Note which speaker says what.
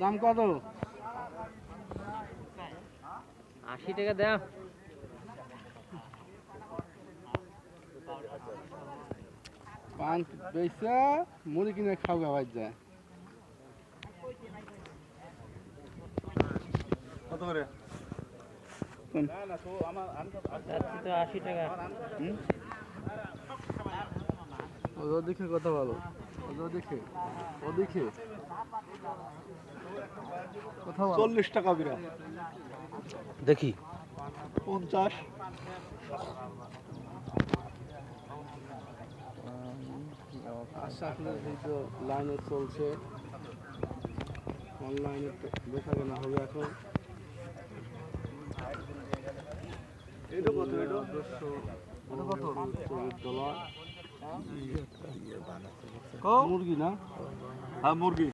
Speaker 1: দাম কত?
Speaker 2: আশি টাকা দাও।
Speaker 1: পান বেচা মুড়ি কিনে খাও গাওয়ার যায়
Speaker 3: কত করে?
Speaker 2: আশি টাকা।
Speaker 1: ওদিকে কথা বলো। ওদিকে
Speaker 3: চল্লিশ টাকা বিরা
Speaker 2: দেখি।
Speaker 3: পঞ্চাশ।
Speaker 1: আপনার লাইনে চলছে। অনলাইনে দেখা কেনা হবে এখন।
Speaker 3: এটা কত? এটা?
Speaker 1: আদর্শ Kau? Murgi na?
Speaker 3: Ha murgi.